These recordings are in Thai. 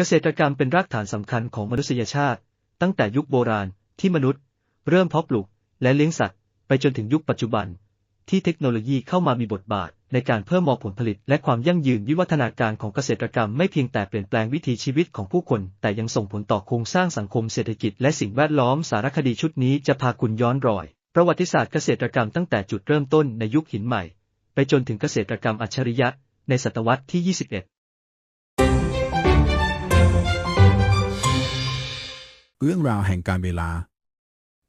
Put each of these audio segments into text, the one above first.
เกษตรกรรมเป็นรากฐานสำคัญของมนุษยชาติ ตั้งแต่ยุคโบราณที่มนุษย์ เริ่มเพาะปลูกและเลี้ยงสัตว์ ไปจนถึงยุคปัจจุบัน ที่เทคโนโลยีเข้ามามีบทบาท ในการเพิ่มมอผลผลิต และความยั่งยืนวิวัฒนาการของเกษตรกรรมไม่เพียงแต่เปลี่ยนแปลงวิถีชีวิตของผู้คน แต่ยังส่งผลต่อโครงสร้างสังคมเศรษฐกิจและสิ่งแวดล้อมสารคดีชุดนี้จะพาคุณย้อนรอย ประวัติศาสตร์เกษตรกรรมตั้งแต่จุดเริ่มต้นในยุคหินใหม่ ไปจนถึงเกษตรกรรมอัจฉริยะ ในศตวรรษที่ 21 เรื่องราวแห่งการเวลา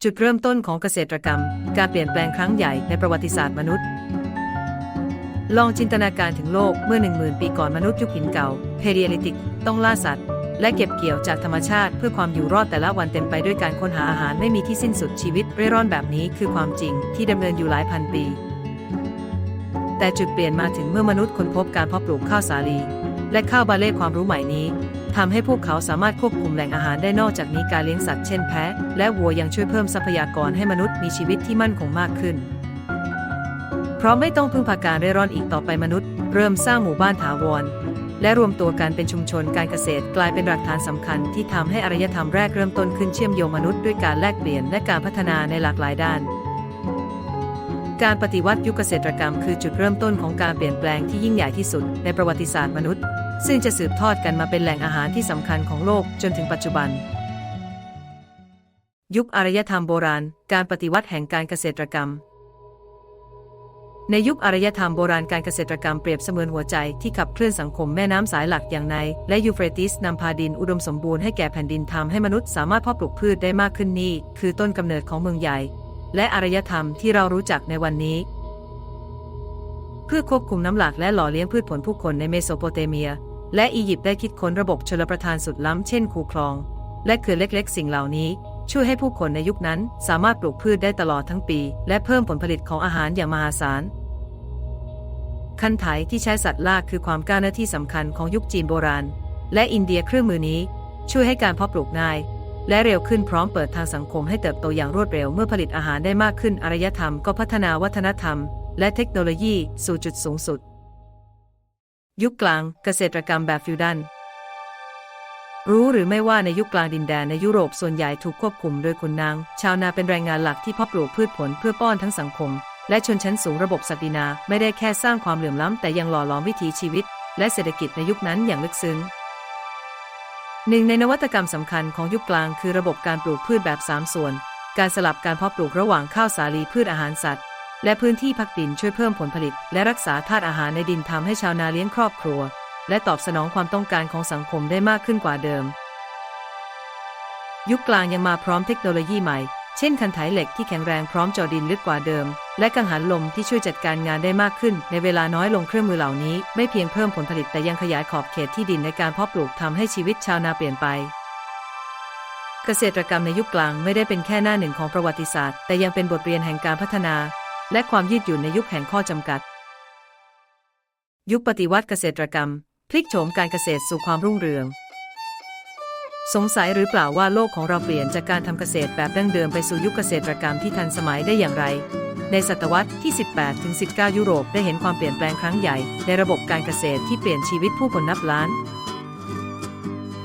จุดเริ่มต้นของเกษตรกรรม การเปลี่ยนแปลงครั้งใหญ่ในประวัติศาสตร์มนุษย์ ลองจินตนาการถึงโลกเมื่อ 10,000 ปีก่อนมนุษย์ยุคหินเก่าเพเรียลิติก ต้องล่าสัตว์ และเก็บเกี่ยวจากธรรมชาติ เพื่อความอยู่รอดแต่ละวันเต็มไปด้วยการค้นหาอาหารไม่มีที่สิ้นสุดชีวิตเร่ร่อนแบบนี้คือความจริงที่ดำเนินอยู่หลายพันปี แต่จุดเปลี่ยนมาถึงเมื่อมนุษย์ค้นพบการเพาะปลูกข้าวสาลี และข้าวบาเล่ความรู้ใหม่นี้ ทำให้พวกเขาสามารถควบคุมแหล่งอาหารได้นอกจากนี้การเลี้ยงสัตว์เช่นแพะ และวัวยังช่วยเพิ่มทรัพยากรให้มนุษย์มีชีวิตที่มั่นคงมากขึ้น เพราะไม่ต้องพึ่งพาการเร่ร่อนอีกต่อไปมนุษย์ เริ่มสร้างหมู่บ้านถาวร และรวมตัวกันเป็นชุมชนการเกษตรกลายเป็นรากฐานสำคัญที่ทำให้อารยธรรมแรกเริ่มต้นขึ้นเชื่อมโยงมนุษย์ด้วยการแลกเปลี่ยนและการพัฒนาในหลากหลายด้านการปฏิวัติยุคเกษตรกรรมคือจุดเริ่มต้นของการเปลี่ยนแปลงที่ยิ่งใหญ่ที่สุดในประวัติศาสตร์มนุษย์ ซึ่งจะสืบทอดกันมาเป็นแหล่งอาหารที่สำคัญของโลกจนถึงปัจจุบัน ยุคอารยธรรมโบราณ การปฏิวัติแห่งการเกษตรกรรม ในยุคอารยธรรมโบราณการเกษตรกรรมเปรียบเสมือนหัวใจที่ขับเคลื่อนสังคมแม่น้ำสายหลักอย่างไนและยูเฟรติสนำพาดินอุดมสมบูรณ์ให้แก่แผ่นดินทำให้มนุษย์สามารถเพาะปลูกพืชได้มากขึ้นนี่ คือต้นกำเนิดของเมืองใหญ่ และอารยธรรมที่เรารู้จักในวันนี้เพื่อควบคุมน้ำหลากและหล่อเลี้ยงพืชผลผู้คนในเมโสโปเตเมีย และอียิปต์ได้คิดค้นระบบชลประทานสุดล้ำเช่นคูคลอง และเขื่อนเล็กๆ สิ่งเหล่านี้ ช่วยให้ผู้คนในยุคนั้นสามารถปลูกพืชได้ตลอดทั้งปี และเพิ่มผลผลิตของอาหารอย่างมหาศาลคันไถที่ใช้สัตว์ลากคือความก้าวหน้าที่สำคัญของยุคจีนโบราณ และอินเดียเครื่องมือนี้ ช่วยให้การเพาะปลูกง่าย และเร็วขึ้นพร้อมเปิดทางสังคมให้เติบโตอย่างรวดเร็วเมื่อผลิตอาหารได้มากขึ้นอารยธรรมก็พัฒนาวัฒนธรรม และเทคโนโลยีสู่จุดสูงสุด ยุคกลางเกษตรกรรมแบบฟิวดัน รู้หรือไม่ว่าในยุคกลางดินแดนในยุโรปส่วนใหญ่ถูกควบคุมโดยขุนนาง ชาวนาเป็นแรงงานหลักที่เพาะปลูกพืชผลเพื่อป้อนทั้งสังคม และชนชั้นสูงระบบศักดินาไม่ได้แค่สร้างความเหลื่อมล้ำแต่ยังหล่อหลอมวิถีชีวิต และเศรษฐกิจในยุคนั้นอย่างลึกซึ้งหนึ่งในนวัตกรรมสำคัญของยุคกลางคือระบบการปลูกพืชแบบ 3 ส่วน การสลับการเพาะปลูกระหว่างข้าวสาลีพืชอาหารสัตว์ และพื้นที่พักดินช่วยเพิ่มผลผลิต และรักษาธาตุอาหารในดินทำให้ชาวนาเลี้ยงครอบครัว และตอบสนองความต้องการของสังคมได้มากขึ้นกว่าเดิม ยุคกลางยังมาพร้อมเทคโนโลยีใหม่ เช่นคันไถเหล็กที่แข็งแรงพร้อมจอดินลึกกว่าเดิม และกังหันลมที่ช่วยจัดการงานได้มากขึ้น ในเวลาน้อยลงเครื่องมือเหล่านี้ ไม่เพียงเพิ่มผลผลิตแต่ยังขยายขอบเขตที่ดินในการเพาะปลูกทำให้ชีวิตชาวนาเปลี่ยนไปเกษตรกรรมในยุคกลางไม่ได้เป็นแค่หน้าหนึ่งของประวัติศาสตร์ แต่ยังเป็นบทเรียนแห่งการพัฒนา และความยืดหยุ่นในยุคแห่งข้อจำกัด ยุคปฏิวัติเกษตรกรรม พลิกโฉมการเกษตรสู่ความรุ่งเรือง สงสัยหรือเปล่าว่าโลกของเราเปลี่ยนจากการทำเกษตรแบบดั้งเดิมไปสู่ยุคเกษตรกรรมที่ทันสมัยได้อย่างไร ในศตวรรษที่ 18 ถึง 19 ยุโรปได้เห็นความเปลี่ยนแปลงครั้งใหญ่ในระบบการเกษตรที่เปลี่ยนชีวิตผู้คนนับล้าน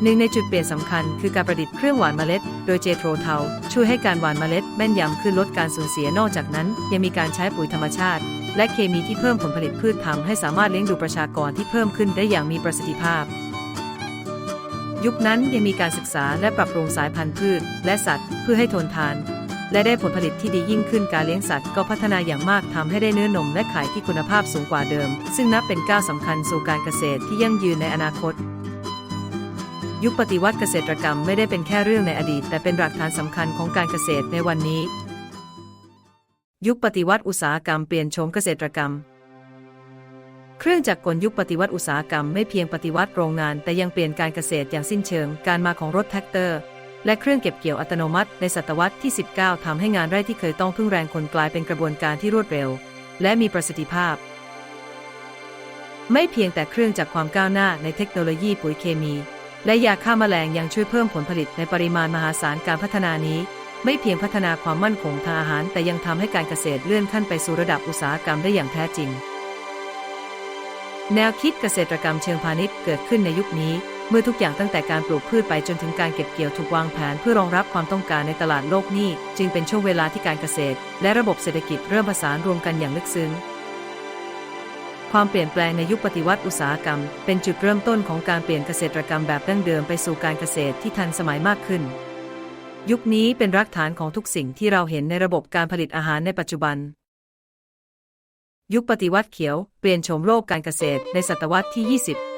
หนึ่งในจุดเปลี่ยนสำคัญคือการประดิษฐ์เครื่องหวานเมล็ด โดยเจโทรเทา ช่วยให้การหวานเมล็ดแม่นยำขึ้นลดการสูญเสียนอกจากนั้น ยังมีการใช้ปุ๋ยธรรมชาติ และเคมีที่เพิ่มผลผลิตพืชทำให้สามารถเลี้ยงดูประชากรที่เพิ่มขึ้นได้อย่างมีประสิทธิภาพ ยุคนั้นยังมีการศึกษาและปรับปรุงสายพันธุ์พืช และสัตว์เพื่อให้ทนทาน และได้ผลผลิตที่ดียิ่งขึ้นการเลี้ยงสัตว์ก็พัฒนาอย่างมากทำให้ได้เนื้อนมและไข่ที่คุณภาพสูงกว่าเดิม ซึ่งนับเป็นก้าวสำคัญสู่การเกษตรที่ยั่งยืนในอนาคต ยุคปฏิวัติเกษตรกรรมไม่ได้เป็นแค่เรื่องในอดีต แต่เป็นรากฐานสำคัญของการเกษตรในวันนี้ ยุคปฏิวัติอุตสาหกรรมเปลี่ยนโฉมเกษตรกรรม เครื่องจักรกลยุคปฏิวัติอุตสาหกรรมไม่เพียงปฏิวัติโรงงาน แต่ยังเปลี่ยนการเกษตรอย่างสิ้นเชิง การมาของรถแท็กเตอร์ และเครื่องเก็บเกี่ยวอัตโนมัติในศตวรรษที่ 19ทำให้งานไร่ที่เคยต้องพึ่งแรงคนกลายเป็นกระบวนการที่รวดเร็ว และมีประสิทธิภาพ ไม่เพียงแต่เครื่องจักรความก้าวหน้าในเทคโนโลยีปุ๋ยเคมี และยาฆ่าแมลงยังช่วยเพิ่มผลผลิตในปริมาณมหาศาลการพัฒนานี้ ไม่เพียงพัฒนาความมั่นคงทางอาหาร แต่ยังทำให้การเกษตรเลื่อนขั้นไปสู่ระดับอุตสาหกรรมได้อย่างแท้จริง แนวคิดเกษตรกรรมเชิงพาณิชย์เกิดขึ้นในยุคนี้ เมื่อทุกอย่างตั้งแต่การปลูกพืชไปจนถึงการเก็บเกี่ยวถูกวางแผนเพื่อรองรับความต้องการในตลาดโลกนี้ จึงเป็นช่วงเวลาที่การเกษตร และระบบเศรษฐกิจเริ่มผสานรวมกันอย่างลึกซึ้ง ความเปลี่ยนแปลงในยุคปฏิวัติอุตสาหกรรม เป็นจุดเริ่มต้นของการเปลี่ยนเกษตรกรรมแบบดั้งเดิมไปสู่การเกษตรที่ทันสมัยมากขึ้น ยุคนี้เป็นรากฐานของทุกสิ่งที่เราเห็นในระบบการผลิตอาหารในปัจจุบัน ยุคปฏิวัติเขียว เปลี่ยนโฉมโลกการเกษตรในศตวรรษที่ 20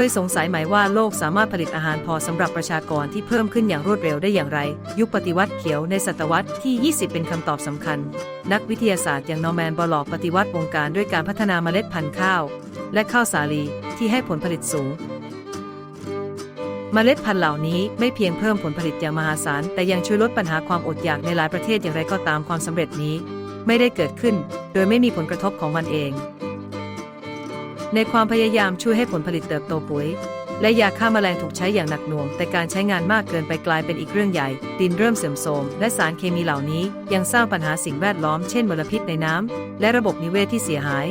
เคยสงสัยไหมว่าโลกสามารถผลิตอาหารพอสำหรับประชากรที่เพิ่มขึ้นอย่างรวดเร็วได้อย่างไร ยุคปฏิวัติเขียวในศตวรรษที่ 20 เป็นคำตอบสำคัญ นักวิทยาศาสตร์อย่างนอร์แมนบอลล็อกปฏิวัติวงการด้วยการพัฒนาเมล็ดพันธุ์ข้าว และข้าวสาลีที่ให้ผลผลิตสูงมเมล็ดพันธุ์เหล่านี้ไม่เพียงเพิ่มผลผลิตอย่างมหาศาล แต่ยังช่วยลดปัญหาความอดอยากในหลายประเทศอย่างไรก็ตามความสำเร็จนี้ ไม่ได้เกิดขึ้น โดยไม่มีผลกระทบของมันเอง ในความพยายามช่วยให้ผลผลิตเติบโตปุ๋ย และยาฆ่าแมลงถูกใช้อย่างหนักหน่วง แต่การใช้งานมากเกินไปกลายเป็นอีกเรื่องใหญ่ ดินเริ่มเสื่อมโทรมและสารเคมีเหล่านี้ยังสร้างปัญหาสิ่งแวดล้อมเช่นมลพิษในน้ำและระบบนิเวศที่เสียหาย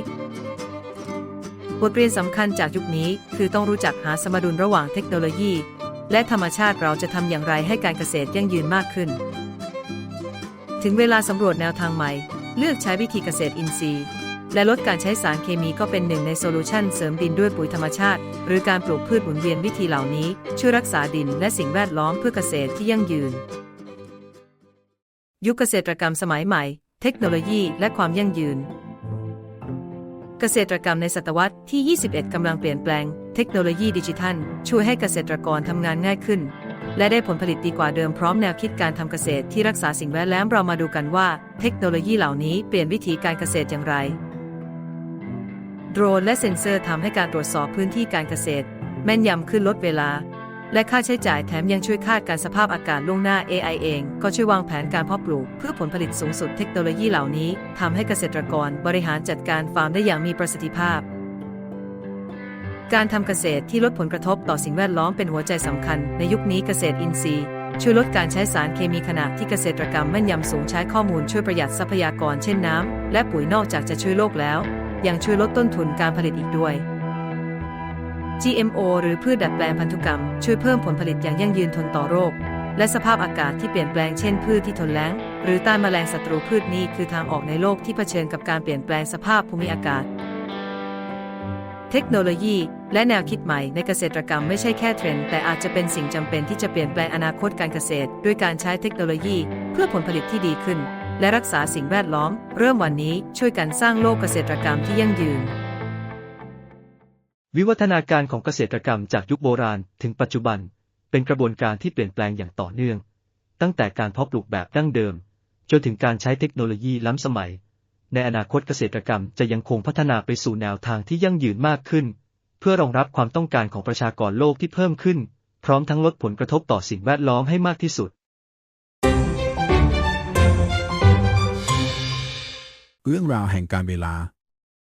บทเรียนสำคัญจากยุคนี้คือต้องรู้จักหาสมดุลระหว่างเทคโนโลยี และธรรมชาติเราจะทำอย่างไรให้การเกษตรยั่งยืนมากขึ้น ถึงเวลาสำรวจแนวทางใหม่ เลือกใช้วิธีเกษตรอินทรีย์ และลดการใช้สารเคมีก็เป็นหนึ่งในโซลูชันเสริมดินด้วยปุ๋ยธรรมชาติ หรือการปลูกพืชหมุนเวียนวิธีเหล่านี้ ช่วยรักษาดินและสิ่งแวดล้อมเพื่อเกษตรที่ยั่งยืน ยุคเกษตรกรรมสมัยใหม่ เทคโนโลยี และความยั่งยืน เกษตรกรรมในศตวรรษที่ 21 กำลังเปลี่ยนแปลง เทคโนโลยีดิจิทัล ช่วยให้เกษตรกรทำงานง่ายขึ้น และได้ผลผลิตดีกว่าเดิมพร้อมแนวคิดการทำเกษตรที่รักษาสิ่งแวดล้อมเรามาดูกันว่า เทคโนโลยีเหล่านี้เปลี่ยนวิธีการเกษตรอย่างไร โดรนและเซ็นเซอร์ทำให้การตรวจสอบพื้นที่การเกษตร แม่นยำขึ้นลดเวลา และค่าใช้จ่ายแถมยังช่วยคาดการสภาพอากาศล่วงหน้า AI เอง ก็ช่วยวางแผนการเพาะปลูก เพื่อผลผลิตสูงสุดเทคโนโลยีเหล่านี้ทำให้เกษตรกรบริหารจัดการฟาร์มได้อย่างมีประสิทธิภาพ การทำเกษตรที่ลดผลกระทบต่อสิ่งแวดล้อมเป็นหัวใจสำคัญในยุคนี้เกษตรอินทรีย์ช่วยลดการใช้สารเคมีขณะที่เกษตรกรรมแม่นยำสูงใช้ข้อมูลช่วยประหยัดทรัพยากรเช่นน้ำและปุ๋ยนอกจากจะช่วยโลกแล้ว ยังช่วยลดต้นทุนการผลิตอีกด้วย GMO หรือพืชดัดแปลงพันธุกรรม ช่วยเพิ่มผลผลิตอย่างยั่งยืนทนต่อโรค และสภาพอากาศที่เปลี่ยนแปลงเช่นพืชที่ทนแล้ง หรือต้านแมลงศัตรูพืชนี้คือทางออกในโลกที่เผชิญกับการเปลี่ยนแปลงสภาพภูมิอากาศ เทคโนโลยี และแนวคิดใหม่ในเกษตรกรรมไม่ใช่แค่เทรนด์แต่อาจจะเป็นสิ่งจำเป็นที่จะเปลี่ยนแปลงอนาคตการเกษตร ด้วยการใช้เทคโนโลยี เพื่อผลผลิตที่ดีขึ้น และรักษาสิ่งแวดล้อม เริ่มวันนี้ช่วยกันสร้างโลกเกษตรกรรมที่ยั่งยืน วิวัฒนาการของเกษตรกรรมจากยุคโบราณถึงปัจจุบัน เป็นกระบวนการที่เปลี่ยนแปลงอย่างต่อเนื่อง ตั้งแต่การเพาะปลูกแบบดั้งเดิม จนถึงการใช้เทคโนโลยีล้ำสมัย ในอนาคตเกษตรกรรมจะยังคงพัฒนาไปสู่แนวทางที่ยั่งยืนมากขึ้น เพื่อรองรับความต้องการของประชากรโลกที่เพิ่มขึ้น พร้อมทั้งลดผลกระทบต่อสิ่งแวดล้อมให้มากที่สุด เรื่องราวแห่งการเวลา